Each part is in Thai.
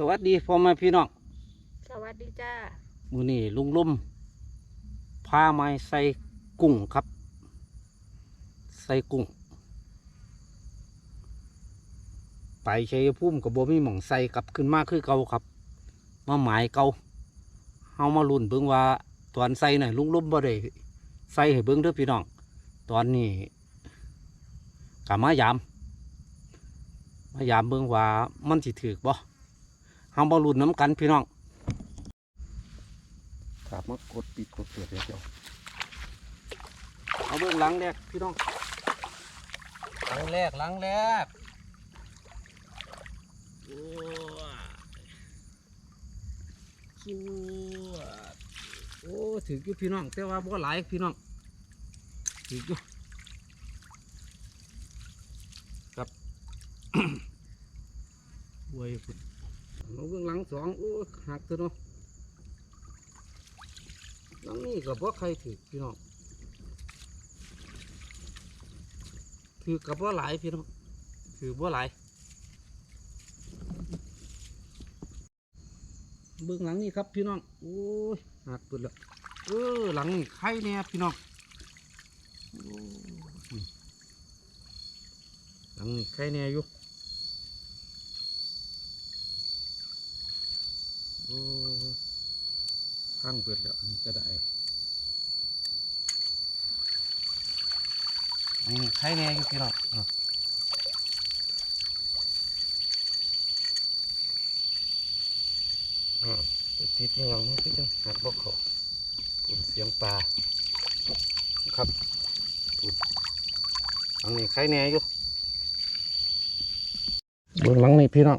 สวัสดีพ่อแม่พี่น้องสวัสดีจ้ามือนี้ลุงลุ่มพาไม้ใส่กุ้งครับ ใส่กุ้ง ไปชัยภูมิกับโบมีหม่องใส่กลับขึ้นมาคือเก่าครับ มาหมายเก่าเฮามาลุ้นเบิ่งว่าตอนใส่น่ะลุงลุ่มบ่ได้ใส่ให้เบิ่งเด้อพี่น้อง ตอนนี้กะมายามมายามเบิ่งว่ามันสิถือบ่ เฮามาลุ้นน้ำกันพี่น้องกลับมากดปิดกดเปิดเดี๋ยวเอาเบื้องหลังแรกพี่น้องหลังแรกหลังแรกโอ้สวดโอ้ถืออยู่พี่น้องแต่ว่าบ่หลายพี่น้องถืออยู่ครับบวยพุ่ นกเบื้องหลังสองโอ้หักตัวเนาะน้องนี่กับว่าใครถือพี่น้องถือกับว่าหลายพี่น้องถือว่าหลายเบื้องหลังนี่ครับพี่น้องโอ้ยหักเปิดล้วเออหลังนี่ไข่เนี่ยพี่น้องหลังนี่ไข่เนี่ยอยู่ โอ้ยพังเปิดแล้วอันนี้ก็ได้อันนี้ไข่แน่อยู่พี่น้องอะอ่าไปติดนี่ยังมันก็จะหักบอกเขาปุ่นเสียงปลาครับปุ่นอันนี้ไข่แน่อยู่เบื้องหลังนี่พี่น้อง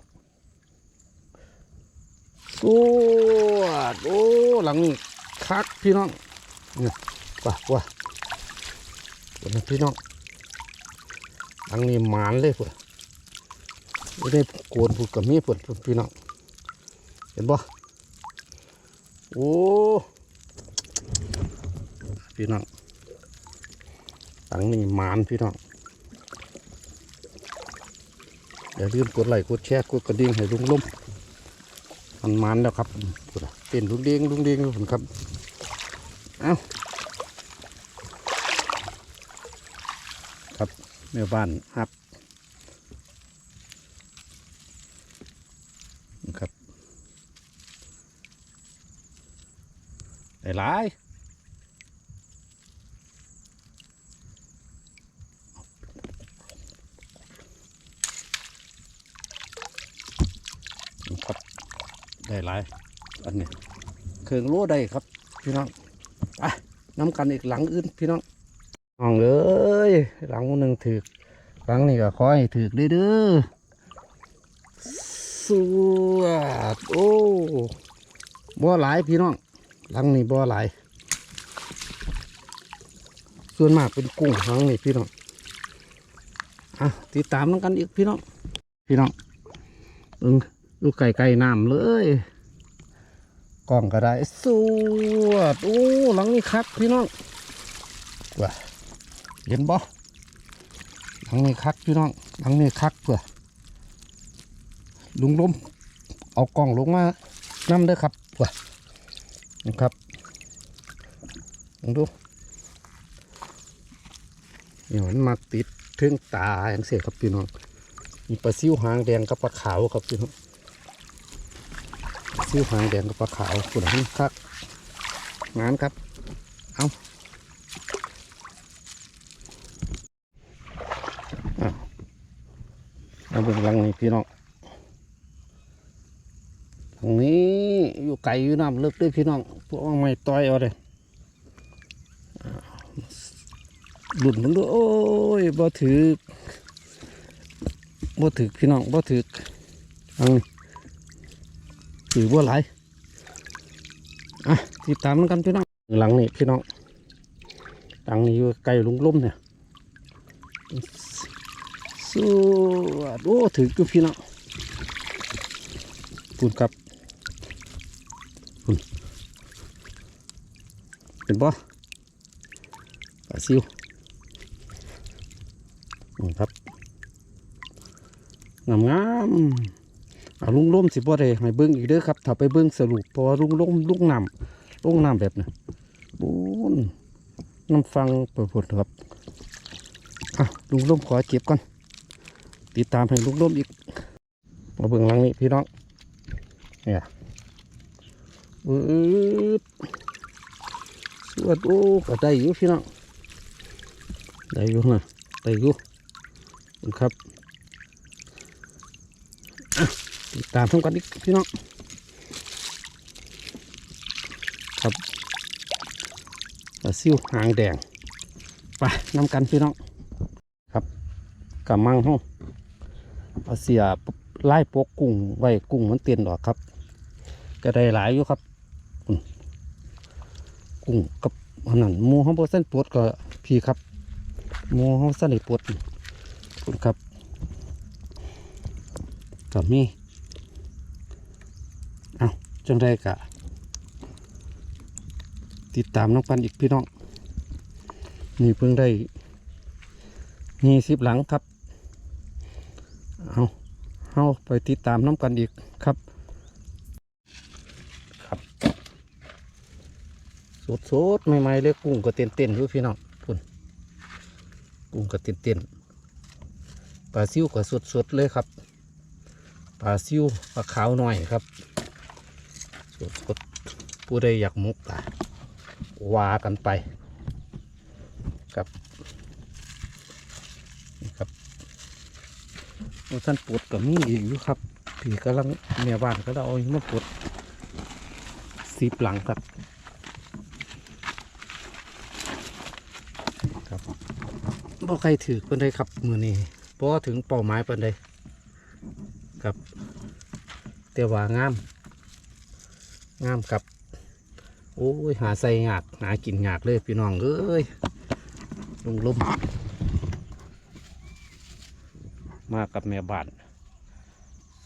สวดโอ้หลังนี้คักพี่น้องเนี่ยป่ะว่ะเดี๋ยวนพี่น้องหลังนี้หมานเลยพุ่นไม่ได้โกนพูดกับมีพุ่นพุ่นพี่น้องเห็นบ่โอ้พี่น้องหลังนี้หมานพี่น้องอย่าลืมกดไลค์กดแชร์กดกระดิ่งให้ลุงลุ่ม มันมันแล้วครับเต้นลุงเด้งลุงเด้งลุงผมครับ เอ้าครับแม่บ้านครับนะครับไหลาย ได้หลายอันนี้เครื่องโล่ได้ครับ พี่น้องไปน้ำกันอีกหลังอื่นพี่น้องน้องเอ้ยหลังหนึ่งถือกหลังนี้ก็ขอให้ถือกเด้อสวดโอ้บ่หลายพี่น้องหลังนี้บ่หลาย ส่วนมากเป็นกุ้งหลังนี้พี่น้องอะติดตามน้ำกันอีกพี่น้องพี่น้องเอิ ดูไก่ไก่น้ำเลยกล่องก็ได้สวดโอ้หลังนี้คักพี่น้องว้าเห็นบ่หลังนี้คักพี่น้องหลังนี้คักเพื่อลุงลมเอากล่องลงมานั่เด้อครับว้านะครับลองดูนี่มันมาติดถึงตาอย่างเสียครับพี่น้องมีปลาซิวหางแดงกับปลาขาวครับพี่น้อง ซิ่วหางแดงกับปลาขาวขุนหันคักงานครับ เอาเอาเบิ่งหลังนี่พี่น้องทางนี้อยู่ไก่อยู่น้ำเลึกด้วยพี่น้องพวกไม่ต่อยเอาเลยหลุดมันด้วยโอ้ยบ่ถือบ่ถือพี่น้องบ่ถือทาง ถือว่าหลายอะติดตามกันพี่น้องหลังนี่พี่น้องหลังนี้อยู่ไกลลุงลุ่มเนี่ยสวดโอ้ถือกูพี่น้องคุณครับคุณเป็นบ่ปลาซิวครับงามงาม เอาลุงล้มสิบ่ได้ให้เบิ่งอีกเด้อครับถ้าไปเบิ่งสรุปเพราะว่าลุงล้มลุงน้ำลุงน้ำแบบน่ะบูนน้ำฟังเปิดผลครับอะลุงล้มขอเจ็บก่อนติดตามให้ลุงล้มอีกมาเบิ่งหลังนี้พี่น้องเนี่ยอืดสวดโอ้ก็ได้อยู่พี่น้องได้อยู่นะได้อยู่ครับ ตามชมกันอีกพี่น้องครับปลาซิวหางแดงไปนำกันพี่น้องครับกำมังห้องเอาเสียไล่ปกกุ้งไว้กุ้งมันเตียนดอกครับ ก็ได้หลายอยู่ครับกุ้งกับอันนั้นมูห้องโบเส้นปวดก็พี่ครับมูห้องเส้นปวดขอบคุณครับกับมีเอา จังได้กะ ติดตามน้องปันอีกพี่น้อง นี่เพิ่งได้มีสิบหลังครับ เอาเอาไปติดตามน้องกันอีกครับ ครับสดสดใหม่ๆเลยกุ้งก็เต้นเต้นๆอยู่พี่น้องพุ่นกุ้งก็เต้นเต้นปลาซิวก็สดสดเลยครับปลาซิวปลาขาวหน่อยครับ สดดผู้ใดอยากมุกตาวากันไปครับนี่ครับท่านปวดกับมีอีกอยู่ครับพี่กำลังเมียบ้านก็เอามาปวดสีบหลังครับครับบ่ใครถือเป็นไดครับมือนี้เพราะถึงเป้าหมายเป็นไดครับแต่ว่างาม งามครับ โอ้ย หาใส่งากหากินงากเลยพี่น้องเอ้ยลุงลุ่มมากับแม่บ้าน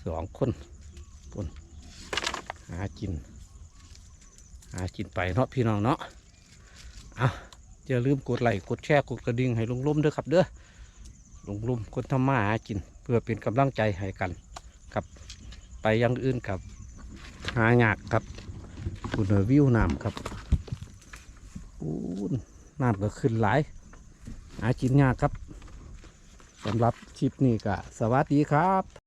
สองคนคนหากิน หากินไปเนาะพี่น้องเนาะอะอย่าลืมกดไลค์กดแชร์กดกระดิ่งให้ลุงลุ่มด้วยครับเด้อลุงลุ่มคนทำมาหากิน เพื่อเป็นกำลังใจให้กันครับ ไปยังอื่นครับ หายากครับ คุณวิวน้ำครับอู้นน้ำก็ขึ้นหลายหากินยากครับสำหรับคลิปนี้ก็สวัสดีครับ